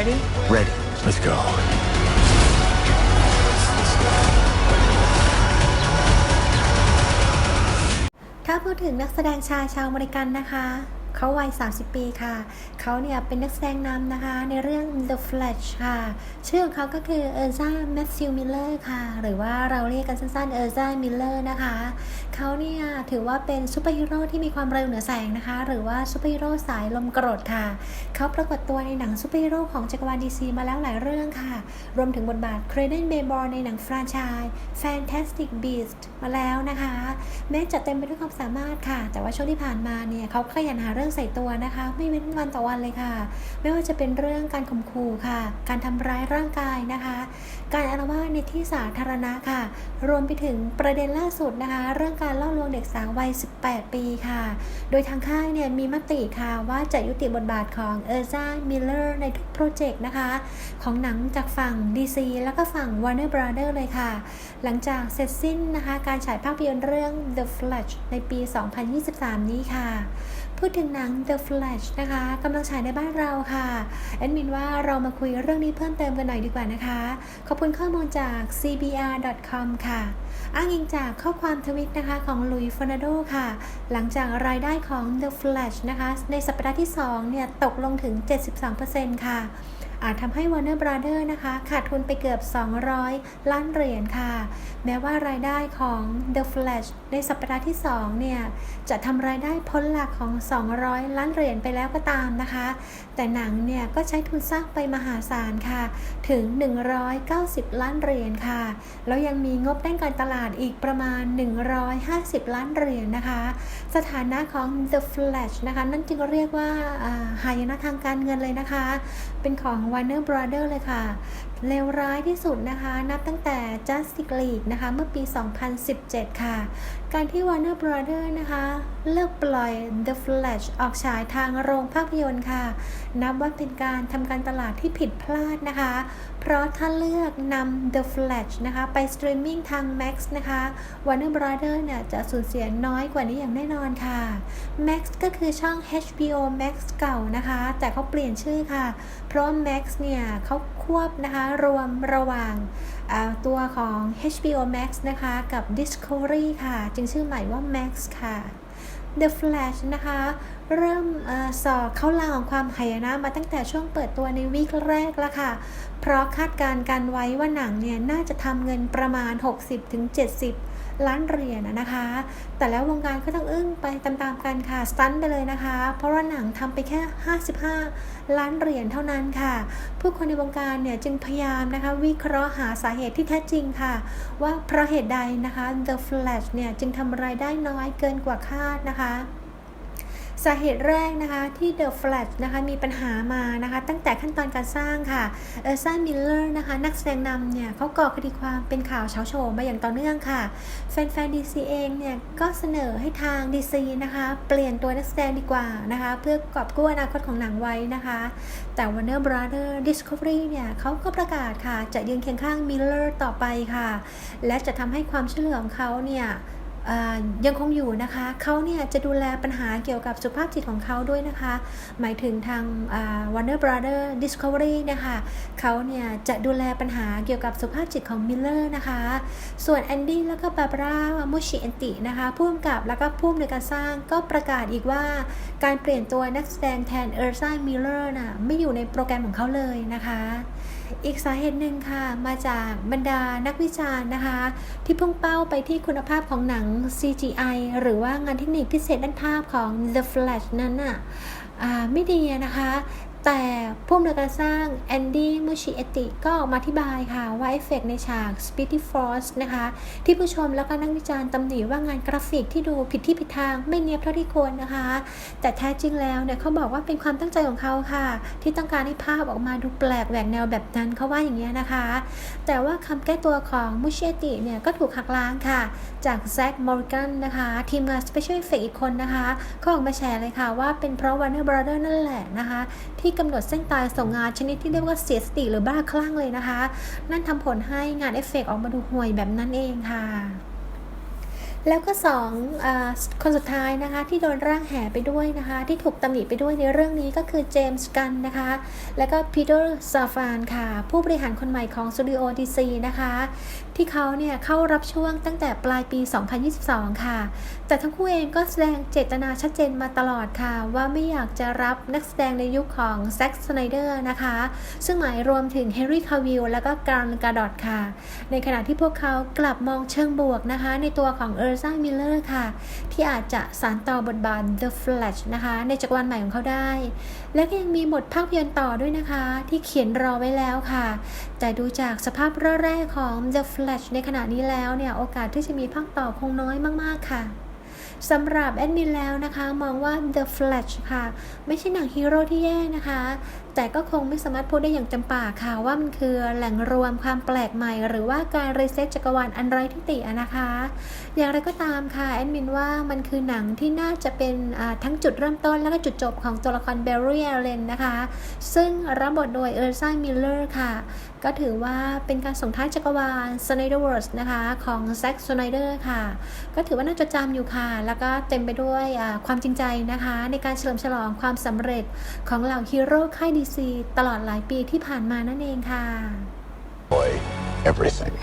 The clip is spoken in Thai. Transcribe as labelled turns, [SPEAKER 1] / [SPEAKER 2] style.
[SPEAKER 1] ready?
[SPEAKER 2] Ready.
[SPEAKER 3] Let's go.
[SPEAKER 4] ถ้าพูดถึงนักแสดงชายชาวอเมริกันนะคะ เขาวัย 30 ปีค่ะ เขาเนี่ยเป็นนักแสดงนำนะคะ ในเรื่อง The Flash ค่ะ ชื่อของเขาก็คือเออร์ซ่าแมทธิวมิลเลอร์ค่ะ หรือว่าเราเรียกกันสั้นๆเออร์ซ่ามิลเลอร์นะคะ เขาเนี่ยถือว่าเป็นซูเปอร์ฮีโร่ที่มีความเร็วเหนือแสงนะคะ หรือว่าซูเปอร์ฮีโร่สายลมกรดค่ะ เขาปรากฏตัวในหนังซูเปอร์ฮีโร่ของจักรวาลดีซีมาแล้วหลายเรื่องค่ะ รวมถึงบทบาทเครเดนเบย์บอลในหนังแฟรนไชส์ Fantastic Beasts มาแล้วนะคะ แม้จะเต็มไปด้วยความสามารถค่ะ แต่ว่าช่วงที่ผ่านมาเนี่ยเขาขยันหาเรื่องใส่ตัวนะคะ ไม่เว้นวันต่อวันเลยค่ะ ไม่ว่าจะเป็นเรื่องการข่มขู่ค่ะ การทำร้ายร่างกายนะคะ การอาละวาดในที่สาธารณะค่ะ รวมไปถึงประเด็นล่าสุดนะคะ เรื่องการล่อลวงเด็กสาววัย 18 ปีค่ะ โดยทางค่ายเนี่ยมีมติค่ะว่าจะยุติบทบาทของเออร์ซ่ามิลเลอร์ในทุกโปรเจกต์นะคะ ของหนังจากฝั่ง DC แล้วก็ฝั่ง Warner Brother เลยค่ะ หลังจากเสร็จสิ้นนะคะ การฉายภาพยนตร์เรื่อง The Flash ในปี 2023 นี้ค่ะ พูดถึงหนัง The Flash นะคะกำลังฉายในบ้านเราค่ะแอดมินว่าเรามาคุยเรื่องนี้เพิ่มเติมกันหน่อยดีกว่านะคะ ขอบคุณข้อมูลจาก cbr.com ค่ะอ้างอิงจากข้อความทวิตนะคะของลุยฟอนาโดค่ะ หลังจากรายได้ของ The Flash นะคะ ในสัปดาห์ที่ 2 เนี่ย ตกลงถึง 72%ค่ะ อาจทำให้ Warner Brother นะคะขาดทุนไปเกือบ 200 ล้านเหรียญค่ะ แม้ว่ารายได้ของ The Flash ในสัปดาห์ที่ 2 เนี่ย จะทำรายได้พ้นหลักของ 200 ล้านเหรียญไปแล้วก็ตามนะคะ แต่หนังเนี่ย ก็ใช้ทุนสร้างไปมหาศาลค่ะ ถึง 190 ล้านเหรียญค่ะ แล้วยังมีงบด้านการตลาดอีกประมาณ 150 ล้านเหรียญนะคะ สถานะของ The Flash นะคะ นั่นจึงเรียกว่าอ่าหายนะทางการเงินเลยนะคะ เป็นของ Warner Brother เลยค่ะ เลวร้ายที่สุดนะคะ นับตั้งแต่ Justice League นะคะ เมื่อปี 2017 ค่ะ การที่ Warner Brother นะคะ เลิกปล่อย The Flash ออกฉายทางโรงภาพยนตร์ค่ะ นับว่าเป็นการทำการตลาดที่ผิดพลาดนะคะ เพราะถ้าเลือกนำ The Flash นะคะ ไปสตรีมมิ่งทาง Max นะคะ Warner Brother เนี่ยจะสูญเสียน้อยกว่านี้อย่างแน่นอนค่ะ Max ก็คือช่อง HBO Max เก่านะคะ แต่เขาเปลี่ยนชื่อค่ะ เพราะ Max เนี่ยเขาควบนะคะรวมระหว่าง ตัวของ HBO Max นะคะ กับ Discovery ค่ะ จึงชื่อใหม่ว่า Max ค่ะ The Flash นะคะ เริ่มอสอบเข้าลางของความหายนะมาตั้งแต่ช่วงเปิดตัวในวีคแรกแล้วค่ะ เพราะคาดการณ์กันไว้ว่าหนังเนี่ย น่าจะทำเงินประมาณ 60-70 ล้านเหรียญนะนะคะ แต่แล้ววงการก็ต้องอึ้งไปตามๆกันค่ะสตันไปเลยนะคะ เพราะว่าหนังทำไปแค่ 55 ล้านเหรียญเท่านั้นค่ะ ผู้คนในวงการเนี่ยจึงพยายามนะคะ วิเคราะห์หาสาเหตุที่แท้จริงค่ะ ว่าเพราะเหตุใดนะคะ The Flash เนี่ยจึงทำรายได้น้อยเกินกว่าคาดนะคะ สาเหตุแรกนะคะที่ The Flash นะคะมีปัญหามานะคะ ตั้งแต่ขั้นตอนการสร้างค่ะเออร์ซ่ามิลเลอร์นะคะนักแสดงนำเนี่ยเขาก่อคดีความเป็นข่าวเช้าโชว์มาอย่างต่อเนื่องค่ะ แฟนๆ DC เองเนี่ยก็เสนอให้ทาง DC นะคะเปลี่ยนตัวนักแสดงดีกว่านะคะ เพื่อกอบกู้อนาคตของหนังไว้นะคะ แต่ Warner Brother Discovery เนี่ยเขาก็ประกาศค่ะจะยืนเคียงข้างมิลเลอร์ต่อไปค่ะ และจะทำให้ความช่วยเหลือของเขาเนี่ย ยังคงอยู่นะคะเขาเนี่ยจะดูแลปัญหาเกี่ยวกับสุขภาพจิตของเขาด้วยนะคะ หมายถึงทาง Warner Brother Discovery นะคะเขาเนี่ยจะดูแลปัญหาเกี่ยวกับสุขภาพจิตของมิลเลอร์นะคะ ส่วนแอนดี้แล้วก็บาบาร่าโมชิเอนตินะคะผู้กำกับแล้วก็ผู้อำนวยการสร้างก็ประกาศอีกว่าการเปลี่ยนตัวนักแสดงแทนเออร์ซ่ามิลเลอร์น่ะไม่อยู่ในโปรแกรมของเขาเลยนะคะ อีกสาเหตุหนึ่งค่ะ มาจากบรรดานักวิจารณ์นะคะ ที่พุ่งเป้าไปที่คุณภาพของหนัง CGI หรือว่างานเทคนิคพิเศษด้านภาพของ The Flash นั้นน่ะอ่าไม่ดีนะคะ แต่ผู้อำนวยการสร้างแอนดี้มูชิเอติก็ออกมาอธิบายค่ะว่าเอฟเฟกต์ในฉาก Speedy Force นะคะ ที่ผู้ชมแล้วก็นักวิจารณ์ตำหนิว่างานกราฟิกที่ดูผิดที่ผิดทางไม่เนียบเท่าที่ควรนะคะ แต่แท้จริงแล้วเนี่ยเขาบอกว่าเป็นความตั้งใจของเขาค่ะ ที่ต้องการให้ภาพออกมาดูแปลกแหวกแนวแบบนั้นเขาว่าอย่างนี้นะคะ แต่ว่าคำแก้ตัวของมูชิเอติเนี่ยก็ถูกหักล้างค่ะ จากแซคมอร์แกนนะคะ ทีมงาน Special Effects อีกคนนะคะเขาออกมาแชร์เลยค่ะว่าเป็นเพราะ Warner Brother นั่นแหละนะคะที่กำหนดเส้นตายส่งงานชนิดที่เรียกว่าเสียสติหรือบ้าคลั่งเลยนะคะ นั่นทำผลให้งานเอฟเฟกต์ออกมาดูห่วยแบบนั้นเองค่ะแล้วก็สองอคนสุดท้ายนะคะที่โดนร่างแห่ไปด้วยนะคะ ที่ถูกตำหนิไปด้วยในเรื่องนี้ก็คือเจมส์กันนะคะ แล้วก็พีเตอร์ซาฟานค่ะ ผู้บริหารคนใหม่ของสตูดิโอดีซีนะคะ ที่เขาเนี่ยเข้ารับช่วงตั้งแต่ปลายปี 2022 ค่ะ แต่ทั้งคู่เองก็แสดงเจตนาชัดเจนมาตลอดค่ะ ว่าไม่อยากจะรับนักแสดงในยุคของแซ็กสไนเดอร์นะคะ ซึ่งหมายรวมถึงเฮนรี่คาวิลแล้วก็การกาดอดค่ะ ในขณะที่พวกเขากลับมองเชิงบวกนะคะ ในตัวของเออร์ซ่ามิลเลอร์ค่ะ ที่อาจจะสานต่อบทบาท The Flash นะคะ ในจักรวาลใหม่ของเขาได้ และก็ยังมีบทภาพยนตร์ต่อด้วยนะคะ ที่เขียนรอไว้แล้วค่ะ แต่ดูจากสภาพแรกๆของ The Flash ในขณะนี้แล้วเนี่ย โอกาสที่จะมีภาคต่อคงน้อยมาก ๆ ค่ะสำหรับแอดมินแล้วนะคะ มองว่า The Flash ค่ะ ไม่ใช่หนังฮีโร่ที่แย่นะคะแต่ก็คงไม่สามารถพูดได้อย่างจำปาค่ะว่ามันคือแหล่งรวมความแปลกใหม่ หรือว่าการรีเซ็ตจักรวาลอันไร้ทิฏฐิอะนะคะ อย่างไรก็ตามค่ะแอดมินว่ามันคือหนังที่น่าจะเป็นทั้งจุดเริ่มต้นและก็จุดจบของตัวละครเบลลี่อเลนนะคะ ซึ่งรับบทโดยเออร์ซ่ามิลเลอร์ค่ะ ก็ถือว่าเป็นการส่งท้ายจักรวาล Snyderverse นะคะของแซ็ก s ไนเดอร์ค่ะ ก็ถือว่าน่าจดจำอยู่ค่ะ แล้วก็เต็มไปด้วยความจริงใจนะคะ ในการเฉลิมฉลองความสำเร็จของเหล่าฮีโร่ค่ายดีซีตลอดหลายปีที่ผ่านมานั่นเองค่ะ
[SPEAKER 1] Boy, everything.